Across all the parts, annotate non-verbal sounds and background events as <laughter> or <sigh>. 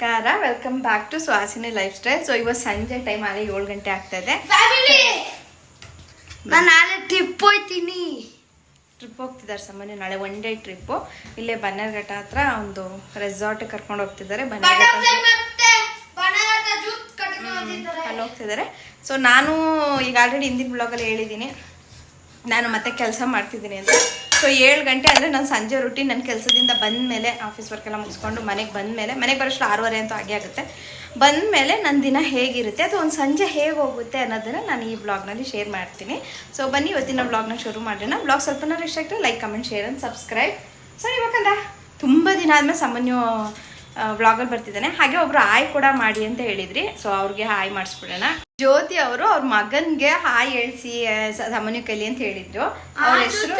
ನಮಸ್ಕಾರ. Welcome back to Suhasini lifestyle so ಇವತ್ತು ಸಂಜೆ ಟೈಮ್ ಆಗಲಿ ಏಳು ಗಂಟೆ ಆಗ್ತಾ ಇದೆ. ನಾನು ನಾಳೆ ಟ್ರಿಪ್ ಹೋಯ್ತೀನಿ. ಟ್ರಿಪ್ ಹೋಗ್ತಿದ್ದಾರೆ ಸಾಮಾನ್ಯ ನಾಳೆ ಒನ್ ಡೇ ಟ್ರಿಪ್ಪು ಇಲ್ಲೇ ಬನ್ನರ್ಘಟ್ಟ ಹತ್ರ ಒಂದು ರೆಸಾರ್ಟ್ ಕರ್ಕೊಂಡು ಹೋಗ್ತಿದ್ದಾರೆ. ಅಲ್ಲಿ ಹೋಗ್ತಿದ್ದಾರೆ. ಸೊ ನಾನು ಈಗ ಆಲ್ರೆಡಿ ಹಿಂದಿನ ಬ್ಲಾಗಲ್ಲಿ ಹೇಳಿದ್ದೀನಿ. ನಾನು ಮತ್ತೆ ಕೆಲಸ ಮಾಡ್ತಿದ್ದೀನಿ ಅಂತ. ಸೊ ಏಳು ಗಂಟೆ ಅಂದರೆ ನಾನು ಸಂಜೆ ರೊಟ್ಟಿ ನನ್ನ ಕೆಲಸದಿಂದ ಬಂದ ಮೇಲೆ ಆಫೀಸ್ ವರ್ಕ್ ಎಲ್ಲ ಮುಗಿಸ್ಕೊಂಡು ಮನೆಗೆ ಬಂದ ಮೇಲೆ ಮನೆಗೆ ಬರೋಷ್ಟು ಆರೂವರೆ ಅಂತ ಹಾಗೆ ಆಗುತ್ತೆ. ಬಂದ ಮೇಲೆ ನನ್ನ ದಿನ ಹೇಗಿರುತ್ತೆ ಅದು ಒಂದು ಸಂಜೆ ಹೇಗೆ ಹೋಗುತ್ತೆ ಅನ್ನೋದನ್ನು ನಾನು ಈ ಬ್ಲಾಗ್ನಲ್ಲಿ ಶೇರ್ ಮಾಡ್ತೀನಿ. ಸೊ ಬನ್ನಿ ಇವತ್ತಿನ ಬ್ಲಾಗ್ನ ಶುರು ಮಾಡೋಣ. ಬ್ಲಾಗ್ ಸ್ವಲ್ಪನಾರು ಇಷ್ಟ ಆಗ್ತದೆ like comment share and subscribe ಸರಿ ಇವಾಗಂದ ತುಂಬ ದಿನ ಆದಮೇಲೆ ಸಾಮಾನ್ಯ ವ್ಲಾಗಲ್ಲಿ ಬರ್ತಿದ್ದಾನೆ. ಹಾಗೆ ಒಬ್ರು ಹಾಯ್ ಕೂಡ ಮಾಡಿ ಅಂತ ಹೇಳಿದ್ರಿ. ಸೊ ಅವ್ರಿಗೆ ಹಾಯ್ ಮಾಡಿಸ್ಬಿಡೋಣ. ಜ್ಯೋತಿ ಅವರು ಅವ್ರ ಮಗನ್ಗೆ ಹಾಯ್ ಹೇಳ್ಸಿ ಸಾಮಾನ್ಯ ಕಲಿ ಅಂತ ಹೇಳಿದ್ರು. ಅವ್ರ ಹೆಸರು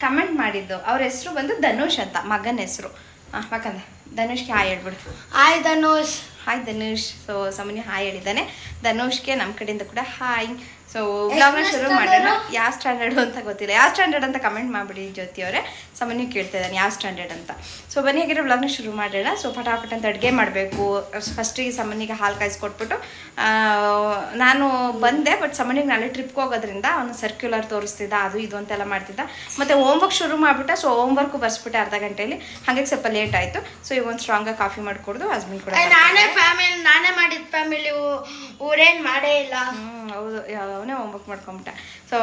ಕಮೆಂಟ್ ಮಾಡಿದ್ದು. ಅವ್ರ ಹೆಸರು ಬಂದು ಧನುಷ್ ಅಂತ ಮಗನ ಹೆಸರು. ಯಾಕಂದ್ರೆ ಧನುಷ್ಗೆ ಹಾಯ್ ಹೇಳ್ಬಿಡು. Hi Dhanush. Hi Dhanush. So ಸಾಮಾನ್ಯ ಹಾಯ್ ಹೇಳಿದ್ದಾನೆ. ಧನುಷ್ಗೆ ನಮ್ಮ ಕಡೆಯಿಂದ ಕೂಡ ಹಾಯ್. ಸೊ ಬ್ಲಾಗ್ನ ಶುರು ಮಾಡೋಣ ಯಾವ ಸ್ಟ್ಯಾಂಡರ್ಡ್ ಅಂತ ಗೊತ್ತಿಲ್ಲ. ಯಾವ ಸ್ಟ್ಯಾಂಡರ್ಡ್ ಅಂತ ಕಮೆಂಟ್ ಮಾಡಿಬಿಡಿ ಜ್ಯೋತಿ ಅವರೇ. ಸಾಮಾನ್ಯ ಕೇಳ್ತಾ ಇದ್ದಾನೆ ಯಾವ ಸ್ಟ್ಯಾಂಡರ್ಡ್ ಅಂತ. ಸೊ ಬನ್ನಿ ಹೇಗಿರೋ ಬ್ಲಾಗ್ನ ಶುರು ಮಾಡೋಣ ಸೊ ಪಟಾಪಟ ಅಂತ ಅಡುಗೆ ಮಾಡಬೇಕು. ಫಸ್ಟಿಗೆ ಸಾಮಾನ್ಯಗೆ ಹಾಲು ಕಾಯಿಸ್ಕೊಟ್ಬಿಟ್ಟು ನಾನು ಬಂದೆ ಬಟ್ ಸಾಮಾನ್ಯಗೆ ನಾಳೆ ಟ್ರಿಪ್ಗೆ ಹೋಗೋದ್ರಿಂದ ಅವನು ಸರ್ಕ್ಯುಲರ್ ತೋರಿಸ್ತಿದ್ದ ಅದು ಇದು ಅಂತೆಲ್ಲ ಮಾಡ್ತಿದ್ದ. ಮತ್ತು ಹೋಮ್ವರ್ಕ್ ಶುರು ಮಾಡಿಬಿಟ್ಟ ಸೊ ಹೋಮ್ವರ್ಕು ಬರ್ಸ್ಬಿಟ್ಟೆ ಅರ್ಧ ಗಂಟೆಯಲ್ಲಿ ಹಾಗಾಗಿ ಸ್ವಲ್ಪ ಲೇಟ್ ಆಯಿತು. ಸೊ ಈಗ ಒಂದು ಸ್ಟ್ರಾಂಗಾಗಿ ಕಾಫಿ ಮಾಡಿಕೊಡ್ದು ಹಸ್ಬೆಂಡ್ ಕೂಡ ನಾನೇ ಫ್ಯಾಮಿಲಿ ನಾನೇ ಮಾಡಿದ ಫ್ಯಾಮಿಲಿ ಊರೇನು ಮಾಡೇ ಇಲ್ಲ. ಹ್ಞೂ ಹೌದು. ಅವನೇ ಹೋಮ್ವರ್ಕ್ ಮಾಡ್ಕೊಂಬಿಟ್ಟ. ಸೊ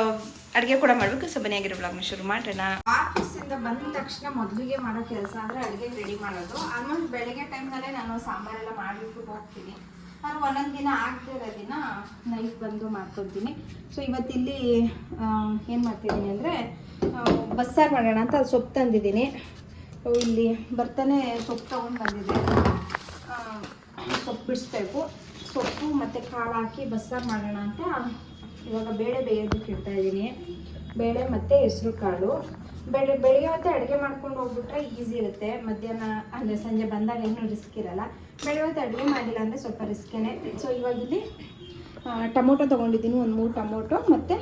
ಅಡುಗೆ ಕೂಡ ಮಾಡಬೇಕು. ಸೊ ಬನ್ನಿ ಆಗಿರೋ ಬ್ಲಾಗ್ನ ಶುರು ಮಾಡೋಣ ಆಫೀಸಿಂದ ಬಂದ ತಕ್ಷಣ ಮೊದಲಿಗೆ ಮಾಡೋ ಕೆಲಸ ಅಂದರೆ ಅಡುಗೆ ರೆಡಿ ಮಾಡೋದು. ಆಲ್ಮೋಸ್ಟ್ ಬೆಳಗ್ಗೆ ಟೈಮ್ನಲ್ಲೇ ನಾನು ಸಾಂಬಾರೆಲ್ಲ ಮಾಡಿಬಿಟ್ಟು ಹೋಗ್ತೀನಿ. ನಾನು ಒಂದೊಂದು ದಿನ ಆಗ್ತಿರೋ ಇರೋ ದಿನ ನೈಟ್ ಬಂದು ಮಾಡ್ಕೊತೀನಿ ಸೊ ಇವತ್ತಿಲ್ಲಿ ಏನು ಮಾಡ್ತಿದ್ದೀನಿ ಅಂದರೆ ಬಸ್ಸಾರು ಮಾಡೋಣ ಅಂತ ಅದು ಸೊಪ್ಪು ತಂದಿದ್ದೀನಿ. ಇಲ್ಲಿ ಬರ್ತಾನೆ ಸೊಪ್ಪು ತೊಗೊಂಡು ಬಂದಿದ್ದೆ. ಆ, ಸೊಪ್ಪು ಬಿಡಿಸ್ಬೇಕು. ಸೊಪ್ಪು ಮತ್ತು ಕಾಳು ಹಾಕಿ ಬಸ್ಸಾರು ಮಾಡೋಣ ಅಂತ ಇವಾಗ ಬೇಳೆ ಬೇಯೋದಕ್ಕೆ ಇಡ್ತಾ ಇದ್ದೀನಿ. ಬೇಳೆ ಮತ್ತು ಹೆಸರು ಕಾಳು. ಬೆಳೆ ಬೆಳಿಗ್ಗೆ ಹೊತ್ತೆ ಅಡುಗೆ ಮಾಡ್ಕೊಂಡು ಹೋಗ್ಬಿಟ್ರೆ ಈಸಿ ಇರುತ್ತೆ. ಮಧ್ಯಾಹ್ನ ಅಂದರೆ ಸಂಜೆ ಬಂದಾಗ ಏನೂ ರಿಸ್ಕ್ ಇರಲ್ಲ. ಬೆಳಿಗ್ಗೆ ಹೊತ್ತು ಅಡುಗೆ ಮಾಡಿಲ್ಲ ಅಂದರೆ ಸ್ವಲ್ಪ ರಿಸ್ಕೇನೆ ಸೊ ಇವಾಗ ಇಲ್ಲಿ ಟೊಮೊಟೊ ತೊಗೊಂಡಿದ್ದೀನಿ. ಒಂದು ಮೂರು ಟೊಮೊಟೊ ಮತ್ತು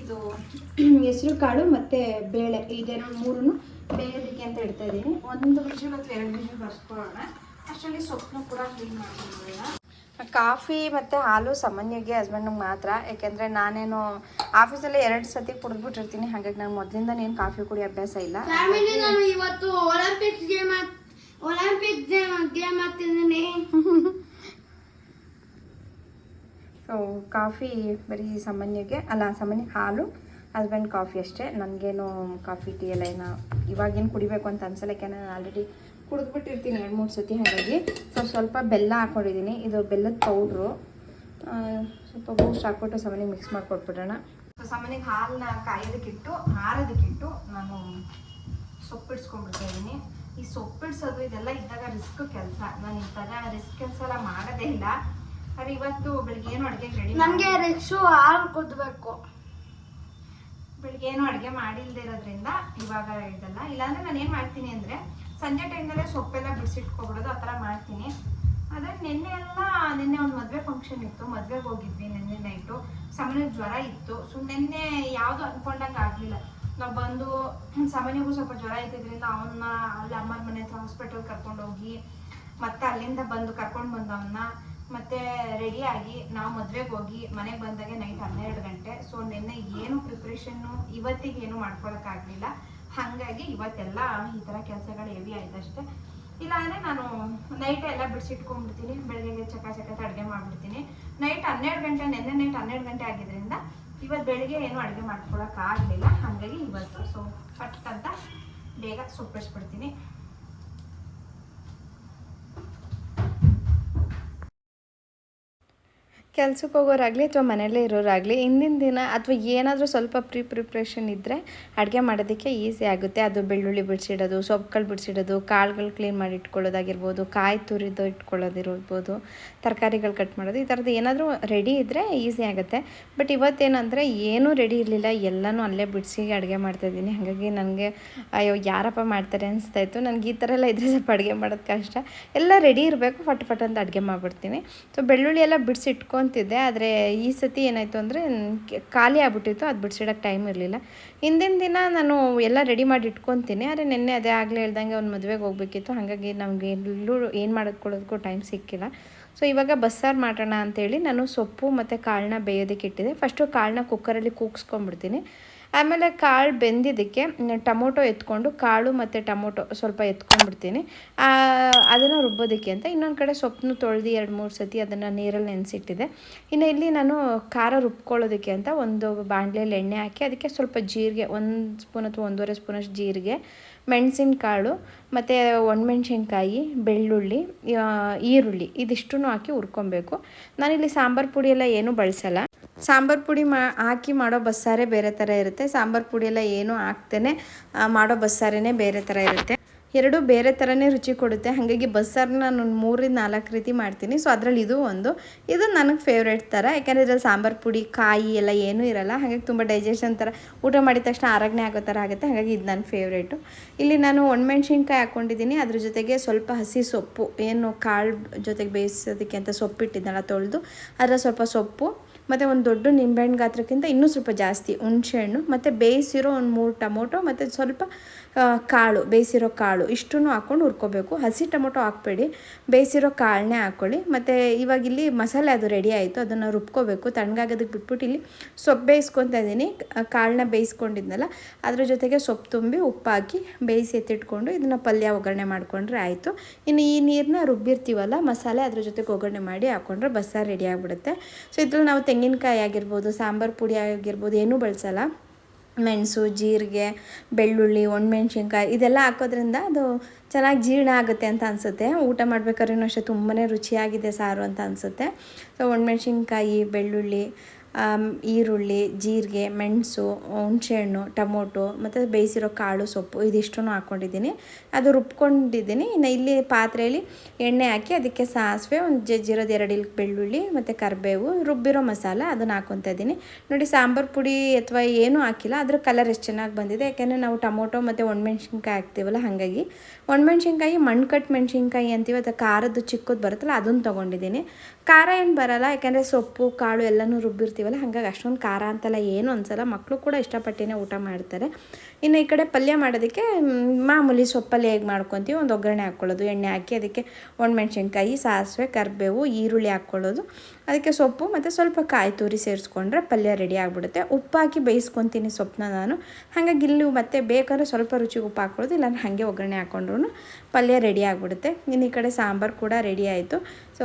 ಇದು <clears throat> ಹೆಸರು ಕಾಳು ಮತ್ತು ಬೇಳೆ. ಇದೇನೋ ಮೂರನ್ನು ಬೇಯೋದಕ್ಕೆ ಅಂತ ಇಡ್ತಾ ಇದ್ದೀನಿ. ಒಂದು ಬಿಜಿ ಮತ್ತು ಎರಡು ಬಿಜಿ ಬರ್ಸ್ಕೊಳ್ಳೋಣ. ಅಷ್ಟರಲ್ಲಿ ಸೊಪ್ಪನ್ನು ಕೂಡ ಕ್ಲೀನ್ ಮಾಡ್ಕೊಂಡ್ಬಿಡೋಣ. ಕಾಫಿ ಮತ್ತು ಹಾಲು ಸಾಮಾನ್ಯವಾಗಿ ಹಸ್ಬೆಂಡಿಗೆ ಮಾತ್ರ. ಯಾಕೆಂದರೆ ನಾನೇನು ಆಫೀಸಲ್ಲಿ ಎರಡು ಸತಿ ಕುಡಿದ್ಬಿಟ್ಟಿರ್ತೀನಿ. ಹಾಗಾಗಿ ನಾನು ಮೊದಲಿಂದ ನೀನು ಕಾಫಿ ಕುಡಿ ಅಭ್ಯಾಸ ಇಲ್ಲ. ಇವತ್ತು ಒಲಿಂಪಿಕ್ಸ್ ಗೇಮ್ ಒಲಿಂಪಿಕ್ ಗೇಮ್ ಆಗ್ತಿದ್ದೀನಿ ಸೊ ಕಾಫಿ ಬರೀ ಸಾಮಾನ್ಯಗೆ ಅಲ್ಲ ಸಾಮಾನ್ಯ ಹಾಲು ಹಸ್ಬೆಂಡ್ ಕಾಫಿ ಅಷ್ಟೇ. ನನಗೇನು ಕಾಫಿ ಟೀ ಎಲ್ಲ ಏನೋ ಇವಾಗೇನು ಕುಡಿಬೇಕು ಅಂತ ಅನ್ಸಲ್ಲ. ಯಾಕೆಂದರೆ ನಾನು ಆಲ್ರೆಡಿ ಕುಡಿದ್ಬಿಟ್ಟಿರ್ತೀನಿ ಎರಡು ಮೂರು ಸತಿ ಹಾಗಾಗಿ. ಸೊ ಸ್ವಲ್ಪ ಬೆಲ್ಲ ಹಾಕ್ಕೊಂಡಿದ್ದೀನಿ ಇದು ಬೆಲ್ಲದ ಪೌಡ್ರು ಸ್ವಲ್ಪ ಬೂಸ್ಟ್ ಹಾಕ್ಬಿಟ್ಟು ಸಾಮಾನ್ಯ ಮಿಕ್ಸ್ ಮಾಡಿಕೊಟ್ಬಿಡೋಣ. ಸೊ ಸಾಮಾನಿಗೆ ಹಾಲನ್ನ ಕಾಯೋದಕ್ಕಿಟ್ಟು ಆರೋದಕ್ಕಿಟ್ಟು ನಾನು ಸೊಪ್ಪಿಡ್ಸ್ಕೊಂಡ್ಬಿಡ್ತಾ ಇದ್ದೀನಿ. ಈ ಸೊಪ್ಪಿಡ್ಸೋದು ಇದೆಲ್ಲ ಇದ್ದಾಗ ರಿಸ್ಕ್ ಕೆಲಸ. ನಾನು ಇದ್ದಾಗ ರಿಸ್ಕ್ ಕೆಲಸ ಎಲ್ಲ ಮಾಡೋದೇ ಇಲ್ಲ. ಆದರೆ ಇವತ್ತು ಬೆಳಿಗ್ಗೆ ಏನು ಅಡುಗೆ ರೆಡಿ ನಮಗೆ ರಿಕ್ಷು ಹಾಲು ಕುದ್ದಬೇಕು ಬೆಳಿಗ್ಗೆ ಏನು ಅಡುಗೆ ಮಾಡಿಲ್ಲದೆ ಇರೋದ್ರಿಂದ ಇವಾಗ ಇದೆಲ್ಲ. ಇಲ್ಲಾಂದ್ರೆ ನಾನು ಏನು ಮಾಡ್ತೀನಿ ಅಂದರೆ ಸಂಜೆ ಟೈಮ್ನಲ್ಲೇ ಸೊಪ್ಪೆಲ್ಲ ಬಿಡಿಸಿಟ್ಕೊಬಿಡೋದು ಆ ಥರ ಮಾಡ್ತೀನಿ. ಆದರೆ ನಿನ್ನೆ ಎಲ್ಲ ನಿನ್ನೆ ಒಂದು ಮದುವೆ ಫಂಕ್ಷನ್ ಇತ್ತು. ಮದುವೆಗೆ ಹೋಗಿದ್ವಿ ನಿನ್ನೆ ನೈಟು ಸಾಮಾನ್ಯ ಜ್ವರ ಇತ್ತು. ಸೊ ನಿನ್ನೆ ಯಾವುದು ಅಂದ್ಕೊಂಡಂಗೆ ಆಗಲಿಲ್ಲ. ನಾವು ಬಂದು ಸಾಮಾನ್ಯಗೂ ಸ್ವಲ್ಪ ಜ್ವರ ಇದ್ದಿದ್ರಿಂದ ಅವನ್ನ ಅಲ್ಲಿ ಅಮ್ಮನ ಮನೆ ಹತ್ರ ಹಾಸ್ಪಿಟಲ್ಗೆ ಕರ್ಕೊಂಡೋಗಿ ಮತ್ತೆ ಅಲ್ಲಿಂದ ಬಂದು ಕರ್ಕೊಂಡು ಬಂದು ಅವನ್ನ ಮತ್ತೆ ರೆಡಿಯಾಗಿ ನಾವು ಮದುವೆಗೆ ಹೋಗಿ ಮನೆಗೆ ಬಂದಾಗೆ ನೈಟ್ ಹನ್ನೆರಡು ಗಂಟೆ. ಸೊ ನಿನ್ನೆ ಏನು ಪ್ರಿಪ್ರೇಷನ್ನು ಇವತ್ತಿಗೆ ಏನು ಮಾಡ್ಕೊಳಕ್ಕಾಗಲಿಲ್ಲ ಹಾಗಾಗಿ ಇವತ್ತೆಲ್ಲ ಈ ಥರ ಕೆಲಸಗಳು ಹೆವಿ ಆಯ್ತು ಇಲ್ಲ ಅಂದರೆ ನಾನು ನೈಟ್ ಎಲ್ಲ ಬಿಡಿಸಿಟ್ಕೊಂಡ್ಬಿಡ್ತೀನಿ ಬೆಳಗ್ಗೆ ಚಕ ಚಕ ಅಡುಗೆ ಮಾಡಿಬಿಡ್ತೀನಿ. ನೈಟ್ ಹನ್ನೆರಡು ಗಂಟೆ, ನಿನ್ನೆ ನೈಟ್ ಹನ್ನೆರಡು ಗಂಟೆ ಆಗಿದ್ರಿಂದ ಇವತ್ತು ಬೆಳಿಗ್ಗೆ ಏನು ಅಡುಗೆ ಮಾಡ್ಕೊಳಕ್ಕಾಗಲಿಲ್ಲ ಹಾಗಾಗಿ ಇವತ್ತು ಸೊ ಫಟ್ ಅಂತ ಬೇಗ ಸೊಪ್ಪಿಸ್ಬಿಡ್ತೀನಿ ಕೆಲ್ಸಕ್ಕೆ ಹೋಗೋರಾಗಲಿ ಅಥವಾ ಮನೆಯಲ್ಲೇ ಇರೋರಾಗಲಿ, ಹಿಂದಿನ ದಿನ ಅಥವಾ ಏನಾದರೂ ಸ್ವಲ್ಪ ಪ್ರೀ ಪ್ರಿಪ್ರೇಷನ್ ಇದ್ದರೆ ಅಡುಗೆ ಮಾಡೋದಕ್ಕೆ ಈಸಿ ಆಗುತ್ತೆ. ಅದು ಬೆಳ್ಳುಳ್ಳಿ ಬಿಡಿಸಿಡೋದು ಸೊಪ್ಪುಗಳು ಬಿಡಿಸಿಡೋದು, ಕಾಳುಗಳು ಕ್ಲೀನ್ ಮಾಡಿ ಇಟ್ಕೊಳ್ಳೋದಾಗಿರ್ಬೋದು, ಕಾಯಿ ತುರಿದು ಇಟ್ಕೊಳ್ಳೋದಿರ್ಬೋದು, ತರಕಾರಿಗಳು ಕಟ್ ಮಾಡೋದು, ಈ ಥರದ್ದು ಏನಾದರೂ ರೆಡಿ ಇದ್ದರೆ ಈಸಿ ಆಗುತ್ತೆ. ಬಟ್ ಇವತ್ತೇನಂದರೆ ಏನೂ ರೆಡಿ ಇರಲಿಲ್ಲ, ಎಲ್ಲನೂ ಅಲ್ಲೇ ಬಿಡಿಸಿ ಅಡುಗೆ ಮಾಡ್ತಾಯಿದ್ದೀನಿ ಹಾಗಾಗಿ ನನಗೆ, ಅಯ್ಯೋ, ಯಾರಪ್ಪ ಮಾಡ್ತಾರೆ ಇತ್ತು. ನನಗೆ ಈ ಥರ ಎಲ್ಲ ಇದ್ದರೆ ಸ್ವಲ್ಪ ಅಡುಗೆ ಮಾಡೋದು ಕಷ್ಟ. ಎಲ್ಲ ರೆಡಿ ಇರಬೇಕು, ಫಟ್ ಫಟ್ ಅಂತ ಅಡುಗೆ ಮಾಡಿಬಿಡ್ತೀನಿ. ಸೊ, ಬೆಳ್ಳುಳ್ಳಿ ಎಲ್ಲ ಬಿಡಿಸಿ ಇಟ್ಕೊತಿದ್ದೆ ಆದರೆ ಈ ಸತಿ ಏನಾಯಿತು ಅಂದರೆ ಖಾಲಿ ಆಗ್ಬಿಟ್ಟಿತ್ತು, ಅದು ಬಿಡ್ಸಿಡೋಕ್ಕೆ ಟೈಮ್ ಇರಲಿಲ್ಲ. ಹಿಂದಿನ ದಿನ ನಾನು ಎಲ್ಲ ರೆಡಿ ಮಾಡಿ ಇಟ್ಕೊತೀನಿ, ಆದರೆ ನಿನ್ನೆ ಅದೇ ಆಗಲೇ ಹೇಳ್ದಂಗೆ ಅವ್ನು ಮದುವೆಗೆ ಹೋಗ್ಬೇಕಿತ್ತು, ಹಾಗಾಗಿ ನಮಗೆ ಎಲ್ಲೂ ಏನು ಮಾಡಿಕೊಳ್ಳೋದಕ್ಕೂ ಟೈಮ್ ಸಿಕ್ಕಿಲ್ಲ. ಸೊ ಇವಾಗ ಬಸ್ಸಾರು ಮಾಡೋಣ ಅಂತೇಳಿ ನಾನು ಸೊಪ್ಪು ಮತ್ತು ಕಾಳನ್ನ ಬೇಯೋದಕ್ಕೆ ಇಟ್ಟಿದ್ದೆ. ಫಸ್ಟು ಕಾಳನ್ನ ಕುಕ್ಕರಲ್ಲಿ ಕೂಗಿಸ್ಕೊಂಡ್ಬಿಡ್ತೀನಿ. ಆಮೇಲೆ ಕಾಳು ಬೆಂದಿದ್ದಕ್ಕೆ ಟೊಮೊಟೊ ಎತ್ಕೊಂಡು, ಕಾಳು ಮತ್ತು ಟೊಮೊಟೊ ಸ್ವಲ್ಪ ಎತ್ಕೊಂಡ್ಬಿಡ್ತೀನಿ. ಅದನ್ನು ರುಬ್ಬೋದಕ್ಕೆ ಅಂತ. ಇನ್ನೊಂದು ಕಡೆ ಸೊಪ್ಪನ್ನು ತೊಳೆದು ಎರಡು ಮೂರು ಸತಿ ಅದನ್ನು ನೀರಲ್ಲಿ ನೆನೆಸಿಟ್ಟಿದೆ. ಇನ್ನು ಇಲ್ಲಿ ನಾನು ಖಾರ ರುಬ್ಕೊಳ್ಳೋದಕ್ಕೆ ಅಂತ ಒಂದು ಬಾಣಲೆಯಲ್ಲಿ ಎಣ್ಣೆ ಹಾಕಿ, ಅದಕ್ಕೆ ಸ್ವಲ್ಪ ಜೀರಿಗೆ, ಒಂದು ಸ್ಪೂನ್ ಅಥವಾ ಒಂದೂವರೆ ಸ್ಪೂನಷ್ಟು ಜೀರಿಗೆ, ಮೆಣಸಿನಕಾಳು, ಮತ್ತು ಒಣಮೆಣ್ಸಿನ್ಕಾಯಿ, ಬೆಳ್ಳುಳ್ಳಿ ಈರುಳ್ಳಿ, ಇದಿಷ್ಟನ್ನು ಹಾಕಿ ಹುರ್ಕೊಬೇಕು. ನಾನಿಲ್ಲಿ ಸಾಂಬಾರು ಪುಡಿ ಎಲ್ಲ ಏನೂ ಬಳಸಲ್ಲ. ಸಾಂಬಾರು ಪುಡಿ ಮಾ, ಹಾಕಿ ಮಾಡೋ ಬಸ್ಸಾರೇ ಬೇರೆ ಥರ ಇರುತ್ತೆ. ಸಾಂಬಾರು ಪುಡಿ ಎಲ್ಲ ಏನೂ ಹಾಕ್ತೇನೆ ಮಾಡೋ ಬಸ್ಸಾರೇ ಬೇರೆ ಥರ ಇರುತ್ತೆ. ಎರಡು ಬೇರೆ ಥರನೇ ರುಚಿ ಕೊಡುತ್ತೆ. ಹಾಗಾಗಿ ಬಸ್ಸಾರನ್ನ ನಾನು ಮೂರಿಂದ ನಾಲ್ಕು ರೀತಿ ಮಾಡ್ತೀನಿ. ಸೊ ಅದರಲ್ಲಿ ಇದು ಒಂದು. ಇದು ನನಗೆ ಫೇವ್ರೇಟ್ ಥರ ಯಾಕಂದರೆ ಇದರಲ್ಲಿ ಸಾಂಬಾರು ಪುಡಿ, ಕಾಯಿ ಎಲ್ಲ ಏನೂ ಇರಲ್ಲ. ಹಾಗಾಗಿ ತುಂಬ ಡೈಜೆಷನ್ ಥರ ಊಟ ಮಾಡಿದ ತಕ್ಷಣ ಆರೋಗ್ಯ ಆಗೋ ಥರ ಆಗುತ್ತೆ. ಹಾಗಾಗಿ ಇದು ನನ್ನ ಫೇವ್ರೇಟು ಇಲ್ಲಿ ನಾನು ಒಣಮೆಣ್ಸಿನ್ಕಾಯಿ ಹಾಕ್ಕೊಂಡಿದ್ದೀನಿ ಅದ್ರ ಜೊತೆಗೆ ಸ್ವಲ್ಪ ಹಸಿ ಸೊಪ್ಪು, ಏನು ಕಾಳು ಜೊತೆಗೆ ಬೇಯಿಸೋದಕ್ಕೆ ಅಂತ ಸೊಪ್ಪಿಟ್ಟಿದ್ದಲ್ಲ ತೊಳೆದು ಅದರ ಸ್ವಲ್ಪ ಸೊಪ್ಪು ಮತ್ತು ಒಂದು ದೊಡ್ಡ ನಿಂಬೆಹಣ್ಣು ಗಾತ್ರಕ್ಕಿಂತ ಇನ್ನೂ ಸ್ವಲ್ಪ ಜಾಸ್ತಿ ಹುಣಸೆಹಣ್ಣು, ಮತ್ತು ಬೇಯಿಸಿರೋ ಒಂದು ಮೂರು ಟೊಮೊಟೊ, ಮತ್ತು ಸ್ವಲ್ಪ ಕಾಳು, ಬೇಯಿಸಿರೋ ಕಾಳು ಇಷ್ಟನ್ನು ಹಾಕ್ಕೊಂಡು ಹುರ್ಕೋಬೇಕು. ಹಸಿ ಟೊಮೊಟೊ ಹಾಕ್ಬೇಡಿ. ಬೇಯಿಸಿರೋ ಕಾಳನ್ನೇ ಹಾಕ್ಕೊಳ್ಳಿ. ಮತ್ತು ಇವಾಗ ಇಲ್ಲಿ ಮಸಾಲೆ ಅದು ರೆಡಿ ಆಯಿತು. ಅದನ್ನು ರುಬ್ಕೋಬೇಕು. ತಣ್ಣಗಾಗೋದಕ್ಕೆ ಬಿಟ್ಬಿಟ್ಟು ಇಲ್ಲಿ ಸೊಪ್ಪು ಬೇಯಿಸ್ಕೊತಾ ಇದ್ದೀನಿ. ಕಾಳನ್ನ ಬೇಯಿಸ್ಕೊಂಡಿದ್ನಲ್ಲ, ಅದ್ರ ಜೊತೆಗೆ ಸೊಪ್ಪು ತುಂಬಿ ಉಪ್ಪು ಬೇಯಿಸಿ ಎತ್ತಿಟ್ಕೊಂಡು ಇದನ್ನು ಪಲ್ಯ ಒಗ್ಗರಣೆ ಮಾಡಿಕೊಂಡ್ರೆ ಆಯಿತು. ಇನ್ನು ಈ ನೀರನ್ನ ರುಬ್ಬಿರ್ತೀವಲ್ಲ, ಮಸಾಲೆ ಅದ್ರ ಜೊತೆಗೆ ಒಗ್ಗರಣೆ ಮಾಡಿ ಹಾಕ್ಕೊಂಡ್ರೆ ಬಸ್ಸಾರು ರೆಡಿ ಆಗಿಬಿಡುತ್ತೆ. ಸೊ ಇದ್ರಲ್ಲಿ ನಾವು ತೆಂಗಿನಕಾಯಿ ಆಗಿರ್ಬೋದು, ಸಾಂಬಾರು ಪುಡಿ ಆಗಿರ್ಬೋದು, ಏನೂ ಬಳಸಲ್ಲ. ಮೆಣಸು, ಜೀರಿಗೆ, ಬೆಳ್ಳುಳ್ಳಿ, ಒಣಮೆಣ್ಸಿನ್ಕಾಯಿ ಇದೆಲ್ಲ ಹಾಕೋದ್ರಿಂದ ಅದು ಚೆನ್ನಾಗಿ ಜೀರ್ಣ ಆಗುತ್ತೆ ಅಂತ ಅನಿಸುತ್ತೆ. ಊಟ ಮಾಡ್ಬೇಕಾದ್ರೂ ಅಷ್ಟೇ ತುಂಬಾ ರುಚಿಯಾಗಿದೆ ಸಾರು ಅಂತ ಅನಿಸುತ್ತೆ. ಸೊ ಒಣಮೆಣ್ಸಿನ್ಕಾಯಿ, ಬೆಳ್ಳುಳ್ಳಿ ಈರುಳ್ಳಿ, ಜೀರಿಗೆ, ಮೆಣಸು, ಹುಣಸೆಹಣ್ಣು, ಟೊಮೊಟೊ ಮತ್ತು ಬೇಯಿಸಿರೋ ಕಾಳು ಸೊಪ್ಪು ಇದಿಷ್ಟನ್ನು ಹಾಕ್ಕೊಂಡಿದ್ದೀನಿ. ಅದು ರುಬ್ಕೊಂಡಿದ್ದೀನಿ. ಇನ್ನು ಇಲ್ಲಿ ಪಾತ್ರೆಯಲ್ಲಿ ಎಣ್ಣೆ ಹಾಕಿ ಅದಕ್ಕೆ ಸಾಸಿವೆ, ಒಂದು ಜಜ್ಜಿರೋದು ಎರಡು ಇಲ್ ಬೆಳ್ಳುಳ್ಳಿ ಮತ್ತು ಕರಿಬೇವು, ರುಬ್ಬಿರೋ ಮಸಾಲ ಅದನ್ನು ಹಾಕ್ಕೊತಾ ಇದ್ದೀನಿ. ನೋಡಿ, ಸಾಂಬಾರು ಪುಡಿ ಅಥವಾ ಏನೂ ಹಾಕಿಲ್ಲ ಅದ್ರ ಕಲರ್ ಎಷ್ಟು ಚೆನ್ನಾಗಿ ಬಂದಿದೆ. ಯಾಕೆಂದರೆ ನಾವು ಟೊಮೊಟೊ ಮತ್ತು ಒಣಮೆಣ್ಸಿನ್ಕಾಯಿ ಹಾಕ್ತೀವಲ್ಲ, ಹಾಗಾಗಿ. ಒಣಮೆಣ್ಸಿನ್ಕಾಯಿ ಮಣ್ಕಟ್ಟು ಮೆಣ್ಸಿನ್ಕಾಯಿ ಅಂತೀವಿ ಅಥವಾ ಖಾರದ್ದು ಚಿಕ್ಕದು ಬರುತ್ತಲ್ಲ, ಅದನ್ನು ತೊಗೊಂಡಿದ್ದೀನಿ. ಖಾರ ಏನು ಬರಲ್ಲ, ಯಾಕೆಂದರೆ ಸೊಪ್ಪು, ಕಾಳು ಎಲ್ಲನೂ ರುಬ್ಬಿರ್ತೀವಲ್ಲ ಹಂಗಾಗಿ ಅಷ್ಟೊಂದು ಖಾರ ಅಂತೆಲ್ಲ ಏನು ಅನ್ಸಲ್ಲ. ಮಕ್ಕಳು ಕೂಡ ಇಷ್ಟಪಟ್ಟಿನೇ ಊಟ ಮಾಡ್ತಾರೆ. ಇನ್ನು ಈ ಕಡೆ ಪಲ್ಯ ಮಾಡೋದಕ್ಕೆ ಮಾಮೂಲಿ ಸೊಪ್ಪಲ್ಲಿ ಹೇಗೆ ಮಾಡ್ಕೊತೀವಿ ಒಂದು ಒಗ್ಗರಣೆ ಹಾಕ್ಕೊಳ್ಳೋದು ಎಣ್ಣೆ ಹಾಕಿ ಅದಕ್ಕೆ ಒಣಮೆಣ್ಸಿನ್ಕಾಯಿ, ಸಾಸಿವೆ, ಕರಿಬೇವು, ಈರುಳ್ಳಿ ಹಾಕ್ಕೊಳ್ಳೋದು ಅದಕ್ಕೆ ಸೊಪ್ಪು ಮತ್ತು ಸ್ವಲ್ಪ ಕಾಯಿ ತುರಿ ಸೇರಿಸ್ಕೊಂಡ್ರೆ ಪಲ್ಯ ರೆಡಿ ಆಗಿಬಿಡುತ್ತೆ. ಉಪ್ಪು ಹಾಕಿ ಬೇಯಿಸ್ಕೊತೀನಿ ಸೊಪ್ಪನ್ನ ನಾನು. ಹಾಗಾಗಿ ಇಲ್ಲಿ ಮತ್ತೆ ಬೇಕಾದ್ರೆ ಸ್ವಲ್ಪ ರುಚಿಗೆ ಉಪ್ಪು ಹಾಕ್ಕೊಳ್ಳೋದು ಇಲ್ಲ ಹಾಗೆ ಒಗ್ಗರಣೆ ಹಾಕ್ಕೊಂಡ್ರು ಪಲ್ಯ ರೆಡಿ ಆಗಿಬಿಡುತ್ತೆ. ಇನ್ನು ಈ ಕಡೆ ಸಾಂಬಾರು ಕೂಡ ರೆಡಿ ಆಯಿತು. ಸೊ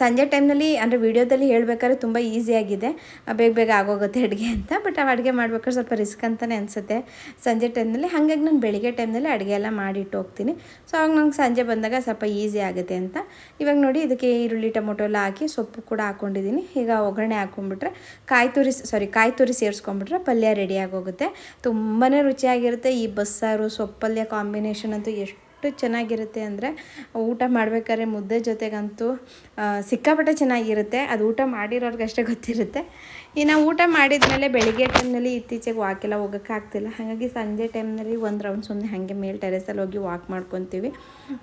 ಸಂಜೆ ಟೈಮ್ನಲ್ಲಿ ಅಂದರೆ ವೀಡಿಯೋದಲ್ಲಿ ಹೇಳಬೇಕಾದ್ರೆ ತುಂಬ ಈಸಿಯಾಗಿದೆ ಬೇಗ ಬೇಗ ಆಗೋಗುತ್ತೆ ಅಡುಗೆ ಅಂತ. ಬಟ್ ಆ ಅಡುಗೆ ಮಾಡ್ಬೇಕಾದ್ರೆ ಸ್ವಲ್ಪ ರಿಸ್ಕ್ ಅಂತಲೇ ಅನಿಸುತ್ತೆ. ಸಂಜೆ ಟೈಮ್ನಲ್ಲಿ ಹಾಗಾಗಿ ನಾನು ಬೆಳಿಗ್ಗೆ ಟೈಮ್ನಲ್ಲಿ ಅಡುಗೆ ಎಲ್ಲ ಮಾಡಿಟ್ಟು ಹೋಗ್ತೀನಿ. ಸೊ ಅವಾಗ ನಂಗೆ ಸಂಜೆ ಬಂದಾಗ ಸ್ವಲ್ಪ ಈಸಿ ಆಗುತ್ತೆ ಅಂತ. ಇವಾಗ ನೋಡಿ ಇದಕ್ಕೆ ಈರುಳ್ಳಿ, ಟೊಮೊಟೊ ಎಲ್ಲ ಹಾಕಿ ಸೊಪ್ಪು ಕೂಡ ಹಾಕ್ಕೊಂಡಿದ್ದೀನಿ ಈಗ ಒಗ್ಗರಣೆ ಹಾಕ್ಕೊಂಡ್ಬಿಟ್ರೆ ಕಾಯಿ ತುರಿ ಸಾರಿ ಕಾಯಿ ತುರಿ ಸೇರಿಸ್ಕೊಂಡ್ಬಿಟ್ರೆ ಪಲ್ಯ ರೆಡಿಯಾಗೋಗುತ್ತೆ ತುಂಬಾ ರುಚಿಯಾಗಿರುತ್ತೆ. ಈ ಬಸ್ಸಾರು, ಸೊಪ್ಪಲ್ಯ ಕಾಂಬಿನೇಷನ್ ಅಂತೂ ಎಷ್ಟು ಎಷ್ಟು ಚೆನ್ನಾಗಿರುತ್ತೆ ಅಂದರೆ ಊಟ ಮಾಡಬೇಕಾದ್ರೆ ಮುದ್ದೆ ಜೊತೆಗಂತೂ ಸಿಕ್ಕಾಪಟ್ಟೆ ಚೆನ್ನಾಗಿರುತ್ತೆ. ಅದು ಊಟ ಮಾಡಿರೋರ್ಗಷ್ಟೇ ಗೊತ್ತಿರುತ್ತೆ. ಇನ್ನು ಊಟ ಮಾಡಿದ್ಮೇಲೆ ಬೆಳಿಗ್ಗೆ ಟೈಮ್ನಲ್ಲಿ ಇತ್ತೀಚೆಗೆ ವಾಕೆಲ್ಲ ಹೋಗೋಕ್ಕಾಗ್ತಿಲ್ಲ ಹಾಗಾಗಿ ಸಂಜೆ ಟೈಮ್ನಲ್ಲಿ ಒಂದು ರೌಂಡ್ ಸುಮ್ಮನೆ ಹಾಗೆ ಮೇಲೆ ಟೆರೆಸಲ್ಲಿ ಹೋಗಿ ವಾಕ್ ಮಾಡ್ಕೊತೀವಿ.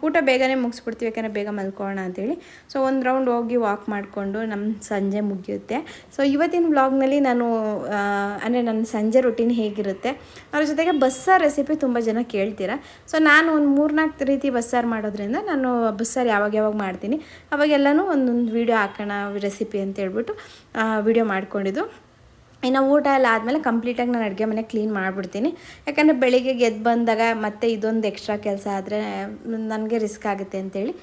ಊಟ ಬೇಗನೆ ಮುಗಿಸ್ಬಿಡ್ತೀವಿ, ಯಾಕಂದರೆ ಬೇಗ ಮಲ್ಕೊಳ್ಳೋಣ ಅಂತೇಳಿ. ಸೊ ಒಂದು ರೌಂಡ್ ಹೋಗಿ ವಾಕ್ ಮಾಡಿಕೊಂಡು ನಮ್ಮ ಸಂಜೆ ಮುಗಿಯುತ್ತೆ. ಸೊ ಇವತ್ತಿನ ವ್ಲಾಗ್ನಲ್ಲಿ ನಾನು ಅಂದರೆ ನನ್ನ ಸಂಜೆ ರುಟೀನ್ ಹೇಗಿರುತ್ತೆ ಅದ್ರ ಜೊತೆಗೆ ಬಸ್ಸಾರು ರೆಸಿಪಿ ತುಂಬ ಜನ ಕೇಳ್ತೀರಾ. ಸೊ ನಾನು ಒಂದು ಮೂರ್ನಾಲ್ಕು ರೀತಿ ಬಸ್ಸಾರು ಮಾಡೋದ್ರಿಂದ ನಾನು ಬಸ್ಸಾರು ಯಾವಾಗ ಯಾವಾಗ ಮಾಡ್ತೀನಿ. ಅವಾಗೆಲ್ಲನೂ ಒಂದೊಂದು ವೀಡಿಯೋ ಹಾಕೋಣ ರೆಸಿಪಿ ಅಂತ ಹೇಳ್ಬಿಟ್ಟು ವಿಡಿಯೋ ಮಾಡ್ಕೊಂಡಿದ್ದು. ಇನ್ನು ಊಟ ಎಲ್ಲ ಆದಮೇಲೆ ಕಂಪ್ಲೀಟಾಗಿ ನಾನು ಅಡುಗೆ ಮನೆ ಕ್ಲೀನ್ ಮಾಡಿಬಿಡ್ತೀನಿ. ಯಾಕಂದರೆ ಬೆಳಿಗ್ಗೆ ಗೆದ್ದು ಬಂದಾಗ ಮತ್ತೆ ಇದೊಂದು ಎಕ್ಸ್ಟ್ರಾ ಕೆಲಸ ಆದರೆ ನನಗೆ ರಿಸ್ಕ್ ಆಗುತ್ತೆ ಅಂತೇಳಿ.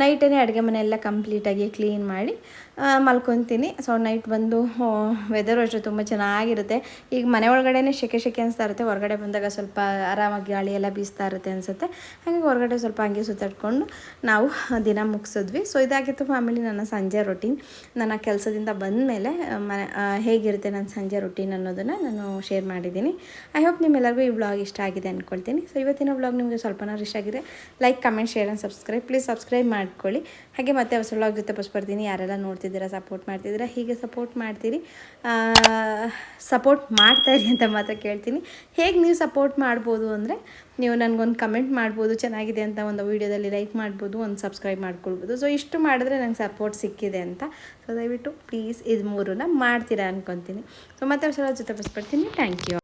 ನೈಟೇ ಅಡುಗೆ ಮನೆಯೆಲ್ಲ ಕಂಪ್ಲೀಟಾಗಿ ಕ್ಲೀನ್ ಮಾಡಿ ಮಲ್ಕೊತೀನಿ. ಸೊ ನೈಟ್ ಬಂದು ವೆದರು ಅಷ್ಟೇ ತುಂಬ ಚೆನ್ನಾಗಿರುತ್ತೆ. ಈಗ ಮನೆ ಒಳಗಡೆನೇ ಶೆಕೆ ಶೆಕೆ ಅನಿಸ್ತಾ ಇರುತ್ತೆ. ಹೊರಗಡೆ ಬಂದಾಗ ಸ್ವಲ್ಪ ಆರಾಮಾಗಿ ಗಾಳಿ ಎಲ್ಲ ಬೀಸ್ತಾ ಇರುತ್ತೆ ಅನಿಸುತ್ತೆ. ಹಾಗಾಗಿ ಹೊರಗಡೆ ಸ್ವಲ್ಪ ಹಂಗೆ ಸುತ್ತಾಡ್ಕೊಂಡು ನಾವು ದಿನ ಮುಗಿಸಿದ್ವಿ. ಸೊ ಇದಾಗಿತ್ತು ಫ್ಯಾಮಿಲಿ ನನ್ನ ಸಂಜೆ ರೊಟೀನ್ ನನ್ನ ಕೆಲಸದಿಂದ ಬಂದ ಮೇಲೆ ಮನೆ ಹೇಗಿರುತ್ತೆ ನನ್ನ ಸಂಜೆ ರೊಟೀನ್ ಅನ್ನೋದನ್ನು ನಾನು ಶೇರ್ ಮಾಡಿದ್ದೀನಿ. ಐ ಹೋಪ್ ನಿಮ್ಮೆಲ್ಲರಿಗೂ ಈ ವ್ಲಾಗ್ ಇಷ್ಟ ಆಗಿದೆ ಅಂದ್ಕೊಳ್ತೀನಿ ಸೊ ಇವತ್ತಿನ ವ್ಲಾಗ್ ನಿಮಗೆ ಸ್ವಲ್ಪನ ಇಷ್ಟ ಆಗಿದೆ like comment share and subscribe please subscribe ಮಾಡ್ಕೊಳ್ಳಿ. ಹಾಗೆ ಮತ್ತೆ ಹೊಸ ಜೊತೆ ಬಸ್ ಬರ್ತೀನಿ ಯಾರೆಲ್ಲ ನೋಡ್ತಿದ್ದೀರಾ ಸಪೋರ್ಟ್ ಮಾಡ್ತಿದ್ದೀರಾ, ಹೀಗೆ ಸಪೋರ್ಟ್ ಮಾಡ್ತೀರಿ. ಸಪೋರ್ಟ್ ಮಾಡ್ತಾಯಿರಿ ಅಂತ ಮಾತ್ರ ಕೇಳ್ತೀನಿ. ಹೇಗೆ ನೀವು ಸಪೋರ್ಟ್ ಮಾಡ್ಬೋದು ಅಂದರೆ, ನೀವು ನನಗೊಂದು ಕಮೆಂಟ್ ಮಾಡ್ಬೋದು, ಚೆನ್ನಾಗಿದೆ ಅಂತ ಒಂದು ವೀಡಿಯೋದಲ್ಲಿ ಲೈಕ್ ಮಾಡ್ಬೋದು, ಒಂದು ಸಬ್ಸ್ಕ್ರೈಬ್ ಮಾಡ್ಕೊಳ್ಬೋದು. ಸೊ ಇಷ್ಟು ಮಾಡಿದ್ರೆ ನಂಗೆ ಸಪೋರ್ಟ್ ಸಿಕ್ಕಿದೆ ಅಂತ. ಸೊ ದಯವಿಟ್ಟು ಪ್ಲೀಸ್ ಇದು ಮೂರನ್ನ ಮಾಡ್ತೀರಾ ಅನ್ಕೊತೀನಿ. ಸೊ ಮತ್ತೆ ಸಲ ಜೊತೆ ಬಸ್ಪಡ್ತೀನಿ ಥ್ಯಾಂಕ್ ಯು.